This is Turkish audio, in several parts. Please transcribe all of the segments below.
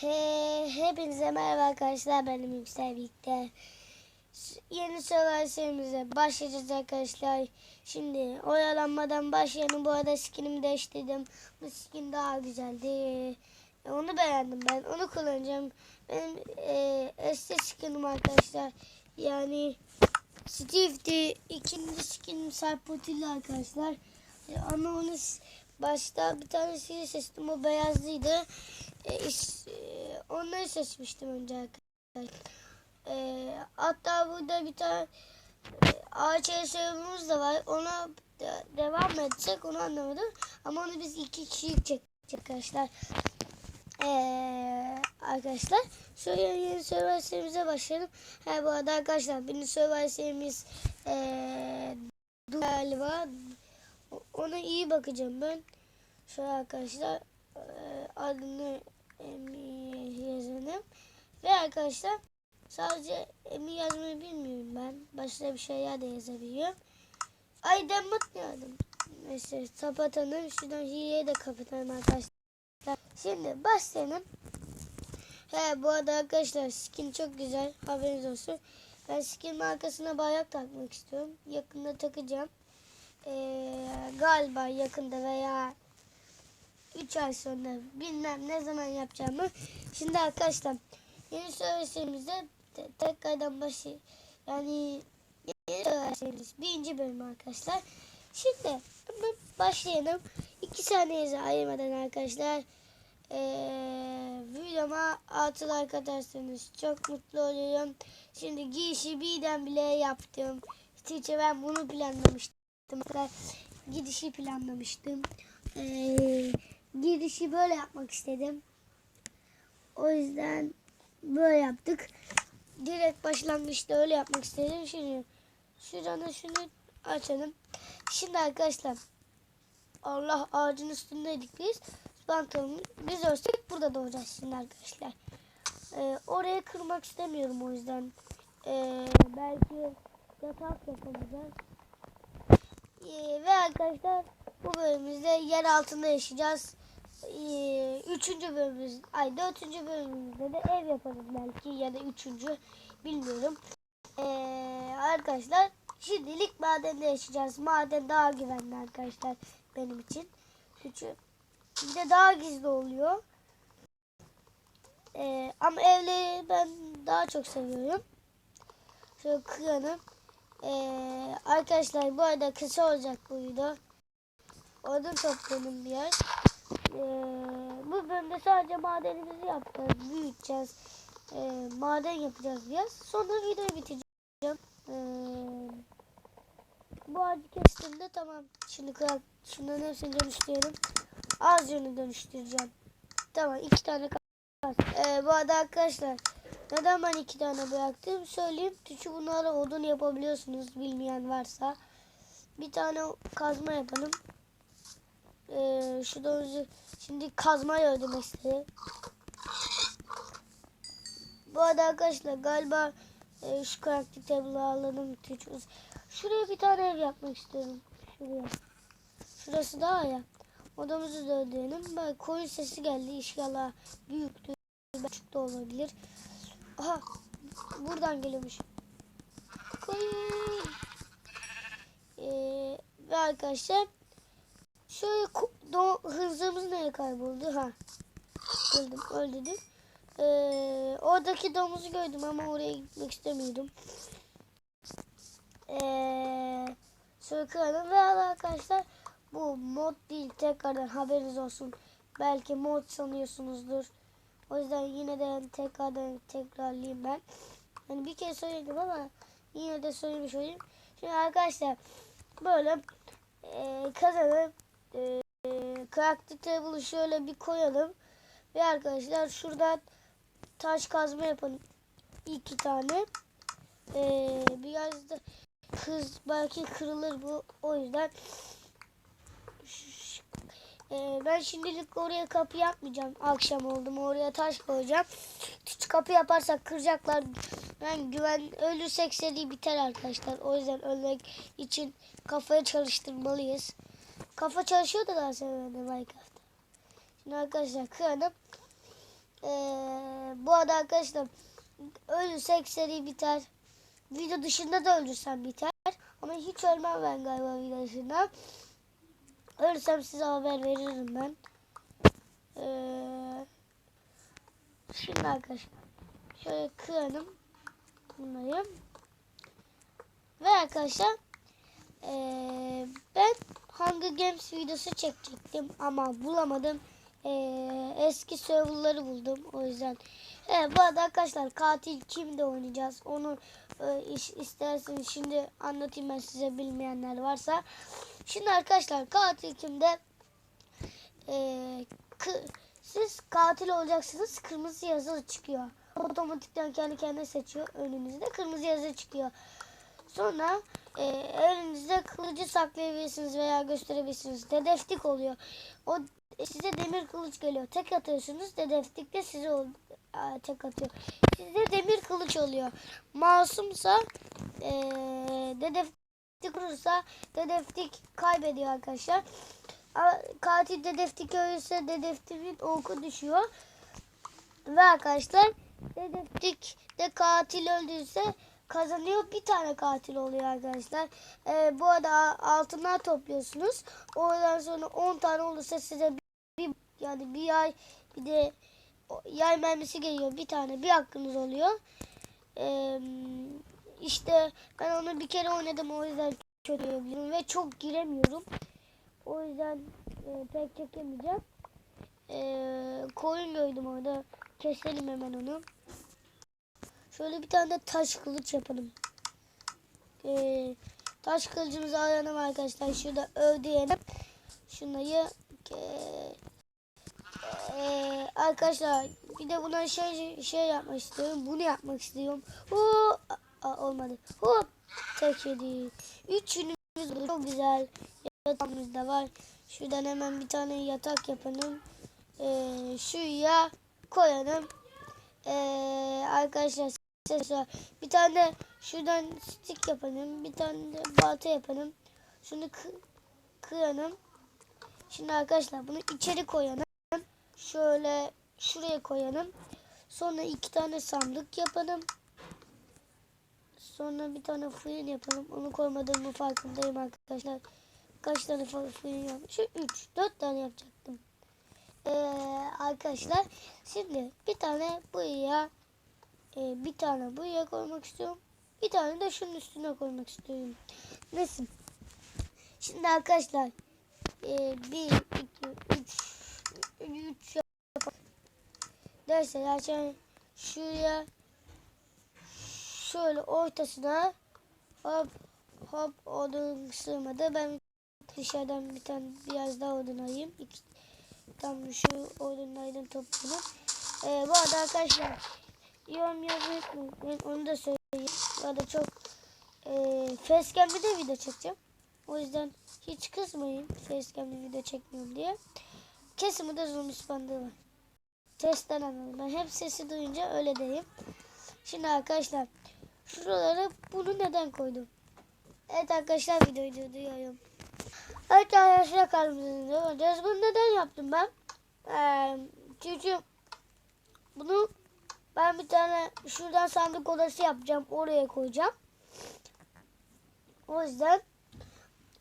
He, hepinize merhaba arkadaşlar. Benim Yüksel Birlikte. Yeni sorular serimize başlayacağız arkadaşlar. Şimdi oyalanmadan başlayalım. Bu arada skinimi değiştirdim. Bu skin daha güzeldi. E, Onu beğendim ben. Onu kullanacağım. Benim e, eski skinim arkadaşlar. Yani Steve'di. İkinci skinim Sarpotilli arkadaşlar. E, ama onu başta bir tanesini seçtim. O beyazlıydı. E, is- e, onları seçmiştim önce arkadaşlar. E, hatta burada bir tane e, ağaç eserimiz de var. Ona de- devam etsek onu anlamadım. Ama onu biz iki kişilik çektik arkadaşlar. Ee, arkadaşlar şöyle yeni server serimize başlayalım. Ha bu arada arkadaşlar benim server serimiz ee, galiba ona iyi bakacağım ben. Şöyle arkadaşlar ee, adını Emi yazalım. Ve arkadaşlar sadece Emi yazmayı bilmiyorum ben. Başka bir şeyler de yazabiliyorum. Ay demot yazdım. Neyse kapatalım. Şuradan hileyi de kapatalım arkadaşlar. Şimdi başlayalım. He bu arada arkadaşlar skin çok güzel. Haberiniz olsun. Ben skin markasına bayrak takmak istiyorum. Yakında takacağım. Ee, galiba yakında veya 3 ay sonra bilmem ne zaman yapacağımı. Şimdi arkadaşlar yeni söyleşimizde te- tekrardan başı yani yeni söyleşimiz birinci bölüm arkadaşlar. Şimdi başlayalım. 2 saniyenizi ayırmadan arkadaşlar ee, videoma altı like atarsanız çok mutlu olurum. Şimdi girişi birden bile yaptım. Türkçe ben bunu planlamıştım. Gidişi planlamıştım. Ee, girişi böyle yapmak istedim. O yüzden böyle yaptık. Direkt başlangıçta öyle yapmak istedim. Şimdi şuradan şunu açalım. Şimdi arkadaşlar Allah ağacın üstündeydik biz. Pantolonu biz ölsek burada doğacağız şimdi arkadaşlar. Ee, oraya kırmak istemiyorum o yüzden. Ee, belki yatak yapamayacağız. Ee, ve arkadaşlar bu bölümümüzde yer altında yaşayacağız. Ee, üçüncü bölümümüz, ay dördüncü bölümümüzde de ev yaparız belki ya da üçüncü bilmiyorum. Ee, arkadaşlar şimdilik madende yaşayacağız. Maden daha güvenli arkadaşlar benim için. Çünkü bir de daha gizli oluyor. Ee, ama evleri ben daha çok seviyorum. Şöyle kıralım. Ee, arkadaşlar bu arada kısa olacak bu video. Odun toplayalım bir yer. Ee, bu bölümde sadece madenimizi yapacağız. Büyüteceğiz. Ee, maden yapacağız biraz. Sonra videoyu bitireceğim. Ee, bu ağacı kestiğimde tamam. Şimdi kırak, şunların hepsini dönüştürelim. Az yönü dönüştüreceğim. Tamam iki tane kaldı. Ee, bu arada arkadaşlar neden ben iki tane bıraktım söyleyeyim. Çünkü bunlarla odun yapabiliyorsunuz bilmeyen varsa. Bir tane kazma yapalım. Ee, şu domuzu şimdi kazmayla ödemek istedi. Bu arada arkadaşlar galiba e, şu karakter tablo'u alalım. Şuraya bir tane ev yapmak istiyorum. Şuraya. Şurası daha ya. Odamızı da ödeyelim. Bak koyun sesi geldi. İnşallah büyüktür. Küçük de olabilir. Aha. Buradan geliyormuş. Koyun. Ee, ve arkadaşlar şöyle do- hızımız neye kayboldu? Ha. Öldüm. Öldürdüm. Ee, oradaki domuzu gördüm ama oraya gitmek istemiyordum. Ee, şöyle kıralım ve arkadaşlar bu mod değil tekrardan haberiniz olsun. Belki mod sanıyorsunuzdur. O yüzden yine de tekrardan tekrarlayayım ben. Yani bir kere söyledim ama yine de söylemiş olayım. Şimdi arkadaşlar böyle e, kazanıp e, karakter table'ı şöyle bir koyalım. Ve arkadaşlar şuradan taş kazma yapalım. iki tane. E, biraz da hız belki kırılır bu. O yüzden e, ben şimdilik oraya kapı yapmayacağım. Akşam oldu mu oraya taş koyacağım. Küçük kapı yaparsak kıracaklar. Ben güven ölürsek seri biter arkadaşlar. O yüzden ölmek için kafayı çalıştırmalıyız. Kafa çalışıyor da daha sonra Minecraft'ta. Şimdi arkadaşlar kıralım. Ee, bu arada arkadaşlar ölürsek seri biter. Video dışında da ölürsem biter. Ama hiç ölmem ben galiba video dışında. Ölürsem size haber veririm ben. Ee, şimdi arkadaşlar şöyle kıralım bunları. Ve arkadaşlar ee, ben Hunger Games videosu çekecektim ama bulamadım. Ee, eski serverları buldum o yüzden. Evet bu arada arkadaşlar katil kimde oynayacağız onu e, iş, isterseniz şimdi anlatayım ben size bilmeyenler varsa. Şimdi arkadaşlar katil kimde? Ee, siz katil olacaksınız kırmızı yazı çıkıyor. Otomatikten kendi kendine seçiyor önünüzde kırmızı yazı çıkıyor. Sonra e, elinizde kılıcı saklayabilirsiniz veya gösterebilirsiniz. Dedeftik oluyor. O size demir kılıç geliyor. Tek atıyorsunuz. Dedeftik de size o, tek atıyor. Size demir kılıç oluyor. Masumsa e, dedeftik vurursa dedeftik kaybediyor arkadaşlar. Katil dedeftik ölürse dedeftiğin oku düşüyor. Ve arkadaşlar dedektif de katil öldüyse kazanıyor. Bir tane katil oluyor arkadaşlar. Ee, bu arada altınlar topluyorsunuz. Oradan sonra 10 tane olursa size bir, yani bir yay bir de yay mermisi geliyor. Bir tane bir hakkınız oluyor. Ee, işte ben onu bir kere oynadım o yüzden çok biliyorum ve çok giremiyorum. O yüzden e, pek çekemeyeceğim. Ee, koyun gördüm orada. Keselim hemen onu. Şöyle bir tane de taş kılıç yapalım. Ee, taş kılıcımızı alalım arkadaşlar. Şurada öv diyelim. Şunları ee, arkadaşlar bir de buna şey şey yapmak istiyorum. Bunu yapmak istiyorum. Huu, Aa, olmadı. Hop tek yedi. Üç yünümüz oldu. çok güzel. Yatağımız da var. Şuradan hemen bir tane yatak yapalım. Ee, şuraya koyalım. Ee, arkadaşlar var. Bir tane şuradan stick yapalım. Bir tane de balta yapalım. Şunu kı- kıralım. Şimdi arkadaşlar bunu içeri koyalım. Şöyle şuraya koyalım. Sonra iki tane sandık yapalım. Sonra bir tane fırın yapalım. Onu koymadığımı farkındayım arkadaşlar. Kaç tane fırın yapmışım? Üç. Dört tane yapacaktım. Ee, arkadaşlar şimdi bir tane buraya e, bir tane buraya koymak istiyorum. Bir tane de şunun üstüne koymak istiyorum. Nasıl? Şimdi arkadaşlar e, bir, iki, üç, üç yapalım. Neyse yani şuraya şöyle ortasına hop hop odun sığmadı. Ben dışarıdan bir tane biraz daha odun alayım. İki, tam şu odunlardan toplayalım. Ee, bu arada arkadaşlar yorum yazmayı. Onu da söyleyeyim. Ya da çok e, facecam'de de video çekeceğim. O yüzden hiç kızmayın facecam'de video çekmiyorum diye. Kesin burada zoom bandığı var. Sesten anladım. Ben hep sesi duyunca öyle diyeyim. Şimdi arkadaşlar şuralara bunu neden koydum? Evet arkadaşlar videoyu durduruyorum. Evet arkadaşlar devam Bunu neden yaptım ben? Ee, çünkü bunu ben bir tane şuradan sandık odası yapacağım. Oraya koyacağım. O yüzden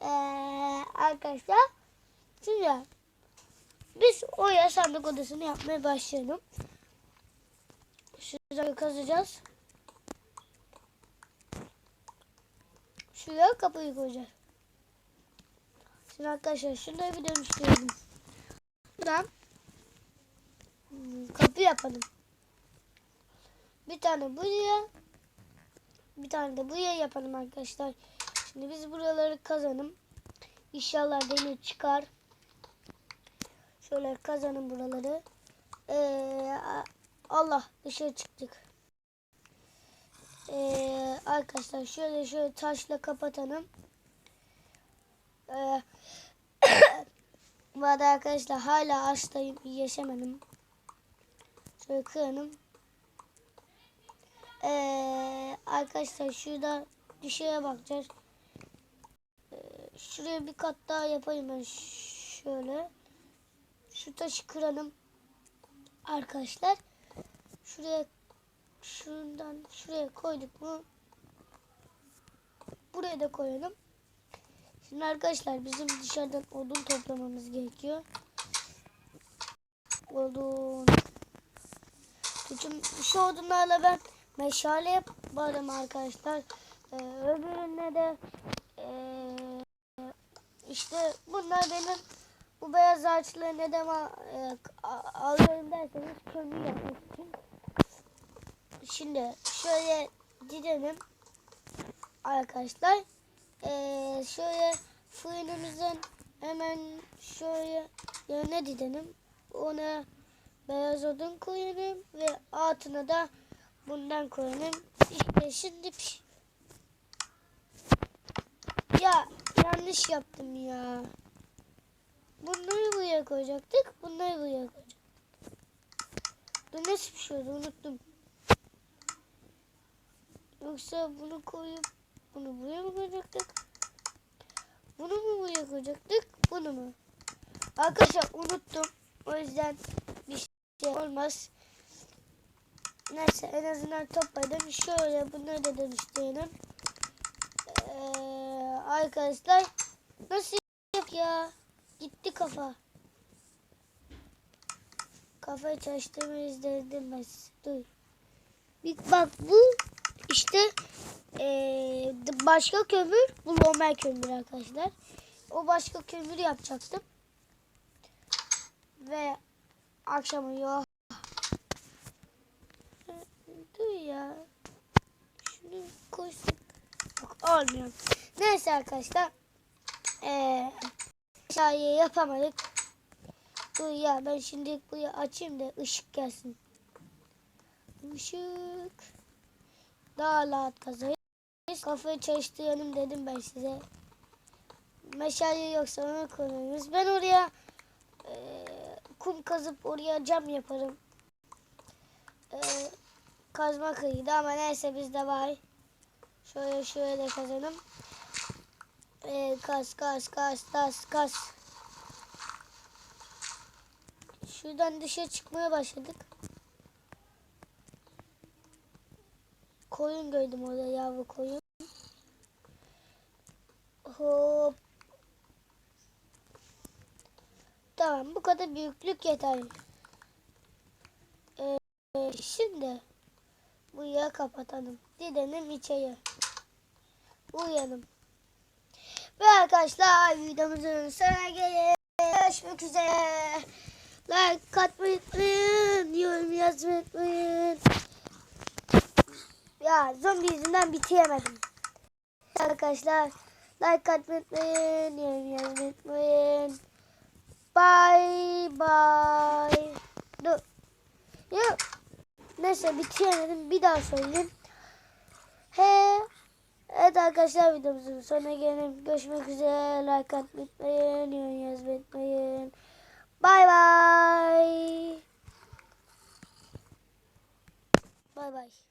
ee, arkadaşlar şimdi biz oraya sandık odasını yapmaya başlayalım. Şurada kazacağız. Şuraya kapıyı koyacağız. Şimdi arkadaşlar şunları bir dönüştürelim. Buradan hmm, kapı yapalım. Bir tane buraya bir tane de buraya yapalım arkadaşlar. Şimdi biz buraları kazanım. İnşallah demir çıkar. Şöyle kazanın buraları. Ee, Allah dışarı çıktık. Ee, arkadaşlar şöyle şöyle taşla kapatalım. Ee, bu arada arkadaşlar hala hastayım. Yaşamadım. Şöyle kıralım. Ee, arkadaşlar şurada dışarıya bakacağız. Ee, şuraya bir kat daha yapayım ben şöyle. Şu taşı kıralım. arkadaşlar. Şuraya şundan şuraya koyduk mu? Buraya da koyalım. Şimdi arkadaşlar bizim dışarıdan odun toplamamız gerekiyor. Odun. Çünkü şu odunlarla ben meşale yaparım arkadaşlar. Ee, öbürüne de ee, işte bunlar benim bu beyaz ağaçları neden a- e, alıyorum derseniz kömür yapmak için. Şimdi şöyle gidelim arkadaşlar. Ee, şöyle fırınımızın hemen şöyle yanına gidelim. Ona beyaz odun koyalım ve altına da bundan koyalım. İşte şimdi ya yanlış yaptım ya. Bunları buraya koyacaktık. Bunları buraya koyacaktık. Dur nasıl bir şeydi unuttum. Yoksa bunu koyup bunu buraya mı koyacaktık? Bunu mu buraya koyacaktık? Bunu mu? Arkadaşlar unuttum. O yüzden bir şey olmaz. Neyse en azından topladım. Şöyle bunları da dönüştürelim. Ee, arkadaşlar nasıl yok ya? Gitti kafa. Kafayı ben size. Dur. Bir bak bu işte eee, başka kömür bu normal kömür arkadaşlar. O başka kömür yapacaktım. Ve akşam uyuyor. Dur ya. Şunu koysak. Yok olmuyor. Neyse arkadaşlar. Eee şahiye yapamadık. Dur ya ben şimdi burayı açayım da ışık gelsin. Işık. Daha rahat kazayız. Kafayı çalıştıralım dedim ben size. Meşale yoksa onu kullanırız. Ben oraya eee, kum kazıp oraya cam yaparım. Eee kazma kıyıydı ama neyse bizde var. Şöyle şöyle kazalım. Eee kas kas kas kas kas. Şuradan dışarı çıkmaya başladık. Koyun gördüm orada yavru koyun. Hop. Tamam bu kadar büyüklük yeter. Ee, şimdi buraya kapatalım. Gidelim içeri. Uyuyalım. Ve arkadaşlar videomuzun sonuna gelip görüşmek üzere. Like atmayı unutmayın. Yorum yazmayı unutmayın. Ya zombi yüzünden bitiremedim. Arkadaşlar like atmayı unutmayın. Yorum yazmayı unutmayın. Bye bye. Dur. Ya neyse bitiremedim. Bir daha söyleyeyim. He. Evet arkadaşlar videomuzun sonuna gelelim. Görüşmek üzere. Like atmayı unutmayın. Yorum yazmayı unutmayın. Bye bye. Bye bye.